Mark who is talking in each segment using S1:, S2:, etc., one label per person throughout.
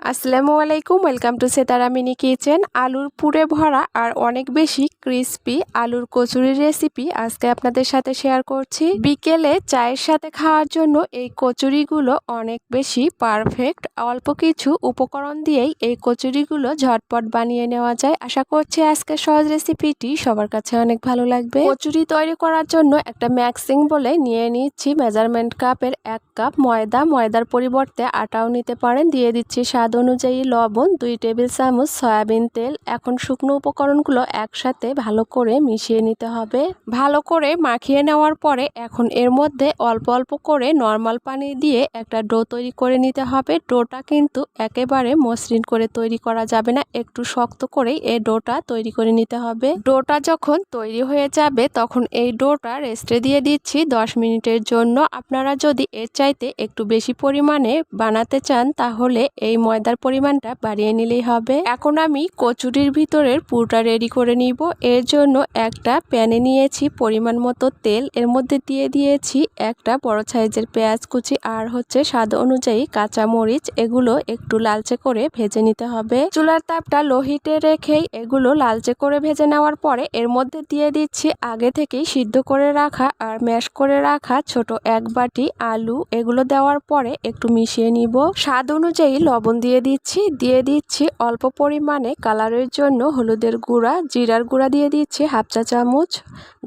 S1: আসসালামু আলাইকুম, welcome to Setara mini kitchen. আলুর পুরে ভরা আর অনেক বেশি ক্রিস্পি আলুর কচুরির রেসিপি আজকে আপনাদের সাথে শেয়ার করছি। বিকেলে চায়ের সাথে খাওয়ার জন্য এই কচুরিগুলো অনেক বেশি পারফেক্ট। অল্প কিছু উপকরণ দিয়েই এই কচুরিগুলো ঝটপট বানিয়ে নেওয়া যায়। আশা করছি আজকে সহজ রেসিপিটি সবার কাছে অনেক ভালো লাগবে। কচুরি তৈরি করার জন্য একটা ম্যাক্সিং বলে নিয়ে নিচ্ছি। মেজারমেন্ট কাপের এক কাপ ময়দা। ময়দার পরিবর্তে আটাও নিতে পারেন। দিয়ে দিচ্ছি স্বাদ স্বাদ অনুযায়ী লবণ, দুই টেবিল চামচ সয়াবিন তেল। এখন শুকনো উপকরণগুলো একসাথে ভালো করে মিশিয়ে নিতে হবে। ভালো করে মাখিয়ে নেওয়ার পরে এখন এর মধ্যে অল্প অল্প করে নর্মাল পানি দিয়ে একটা ডো তৈরি করে নিতে হবে। ডোটা কিন্তু একেবারে মসৃণ করে তৈরি করা যাবে না, একটু শক্ত করেই এই ডোটা তৈরি করে নিতে হবে। ডোটা যখন তৈরি হয়ে যাবে, তখন এই ডোটা রেস্টে দিয়ে দিচ্ছি দশ মিনিটের জন্য। আপনারা যদি এর চাইতে একটু বেশি পরিমাণে বানাতে চান, তাহলে এই ময়দার পরিমাণটা বাড়িয়ে নিলেই হবে। এখন আমি কচুরির ভিতরের পুরটা রেডি করে নিব। এর জন্য একটা প্যানে নিয়েছি পরিমাণ মতো তেল। এর মধ্যে দিয়ে দিয়েছি একটা বড় সাইজের পেঁয়াজ কুচি আর হচ্ছে স্বাদ অনুযায়ী কাঁচা মরিচ এগুলো একটু লালচে করে ভেজে নিতে হবে। চুলার তাপটা লোহিটে রেখেই এগুলো লালচে করে ভেজে নেওয়ার পরে এর মধ্যে দিয়ে দিচ্ছি আগে থেকেই সিদ্ধ করে রাখা আর ম্যাশ করে রাখা ছোট এক বাটি আলু। এগুলো দেওয়ার পরে একটু মিশিয়ে নিব। স্বাদ অনুযায়ী লবণ দিচ্ছি, দিয়ে দিচ্ছি অল্প পরিমাণে কালারের জন্য হলুদের গুঁড়া, জিরার গুঁড়া দিয়ে দিচ্ছি হাফ চা চামচ,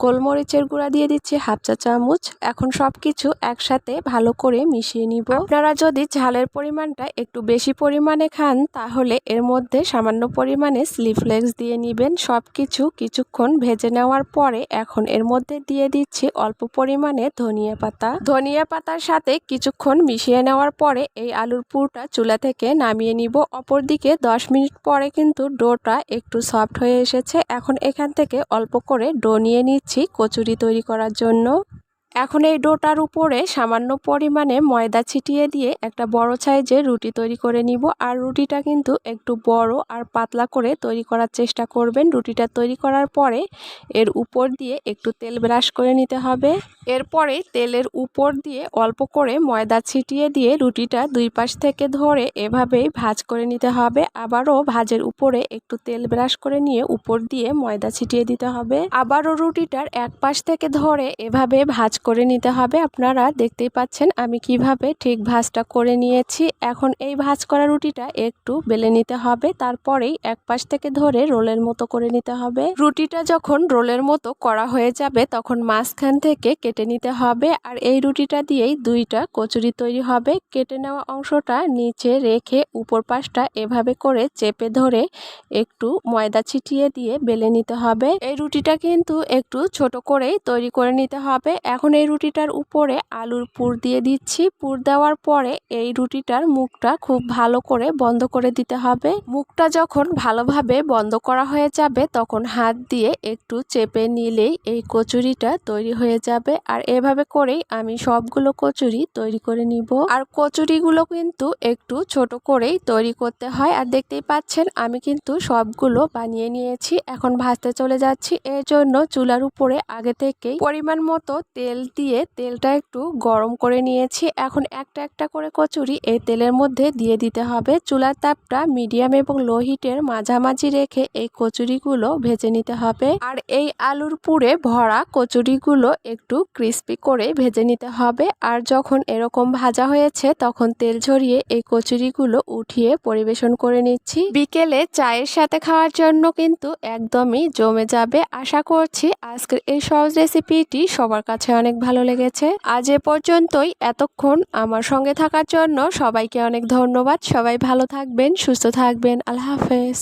S1: গোলমরিচের গুঁড়া দিয়ে দিচ্ছি হাফ চা চামচ। এখন সব কিছু একসাথে ভালো করে মিশিয়ে নিব। আপনারা যদি ঝালের পরিমাণটা একটু বেশি পরিমাণে খান, তাহলে এর মধ্যে সামান্য পরিমাণে স্লিফলেক্স দিয়ে নিবেন। সব কিছু কিছুক্ষণ ভেজে নেওয়ার পরে এখন এর মধ্যে দিয়ে দিচ্ছি অল্প পরিমাণে ধনিয়া পাতা। ধনিয়া পাতার সাথে কিছুক্ষণ মিশিয়ে নেওয়ার পরে এই আলুর পুরটা চুলা থেকে নামিয়ে নিব। অপর দিকে 10 মিনিট পরে কিন্তু ডোটা একটু সফট হয়ে এসেছে। এখন এখান থেকে অল্প করে ডো নিয়ে নিচ্ছি কচুরি তৈরি করার জন্য। এখন এই ডোটার উপরে সামান্য পরিমাণে ময়দা ছিটিয়ে দিয়ে একটা বড় সাইজের রুটি তৈরি করে নিব। আর রুটিটা কিন্তু একটু বড় আর পাতলা করে তৈরি করার চেষ্টা করবেন। রুটিটা তৈরি করার পরে এর উপর দিয়ে একটু তেল ব্রাশ করে নিতে হবে। এরপরে তেলের উপর দিয়ে অল্প করে ময়দা ছিটিয়ে দিয়ে রুটিটা দুই পাশ থেকে ধরে এভাবেই ভাজ করে নিতে হবে। আবারও ভাজের উপরে একটু তেল ব্রাশ করে নিয়ে উপর দিয়ে ময়দা ছিটিয়ে দিতে হবে। আবারও রুটিটার এক পাশ থেকে ধরে এভাবে ভাজ করে নিতে হবে। আপনারা দেখতেই পাচ্ছেন আমি কীভাবে ঠিক ভাজটা করে নিয়েছি। এখন এই ভাজ করা রুটিটা একটু বেলে নিতে হবে। তারপরেই এক পাশ থেকে ধরে রোলের মতো করে নিতে হবে। রুটিটা যখন রোলের মতো করা হয়ে যাবে, তখন মাঝখান থেকে কেটে নিতে হবে। আর এই রুটিটা দিয়েই দুইটা কচুরি তৈরি হবে। কেটে নেওয়া অংশটা নিচে রেখে উপর পাশটা এভাবে করে চেপে ধরে একটু ময়দা ছিটিয়ে দিয়ে বেলে নিতে হবে। এই রুটিটা কিন্তু একটু ছোট করেই তৈরি করে নিতে হবে। এখন এই রুটিটার উপরে আলুর পুর দিয়ে দিচ্ছি। পুর দেওয়ার পরে এই রুটিটার মুখটা খুব ভালো করে বন্ধ করে দিতে হবে। মুখটা যখন ভালোভাবে বন্ধ করা হয়ে যাবে, তখন হাত দিয়ে একটু চেপে নিলেই এই কচুরিটা তৈরি হয়ে যাবে। আর এভাবে করেই আমি সবগুলো কচুরি তৈরি করে নিব। আর কচুরিগুলো কিন্তু একটু ছোট করেই তৈরি করতে হয়। আর দেখতেই পাচ্ছেন, আমি কিন্তু সবগুলো বানিয়ে নিয়েছি। এখন ভাজতে চলে যাচ্ছি। এর জন্য চুলার উপরে আগে থেকেই পরিমাণ মতো তেল দিয়ে তেলটা একটু গরম করে নিয়েছি। এখন একটা একটা করে কচুরি এই তেলের মধ্যে দিয়ে দিতে হবে। চুলার তাপটা মিডিয়াম এবং লো হিটের মাঝামাঝি রেখে এই কচুরিগুলো ভেজে নিতে হবে। আর এই আলুর পুরে ভরা কচুরিগুলো একটু ক্রিস্পি করে ভেজে নিতে হবে। আর যখন এরকম ভাজা হয়েছে, তখন তেল ঝরিয়ে এই কচুরিগুলো উঠিয়ে পরিবেশন করে নিচ্ছি। বিকেলে চায়ের সাথে খাওয়ার জন্য কিন্তু একদমই জমে যাবে। আশা করছি আজকের এই সহজ রেসিপিটি সবার কাছে অনেক ভালো লেগেছে। আজ এ পর্যন্তই। এতক্ষণ আমার সঙ্গে থাকার জন্য সবাইকে অনেক ধন্যবাদ। সবাই ভালো থাকবেন, সুস্থ থাকবেন। আল্লাহ হাফেজ।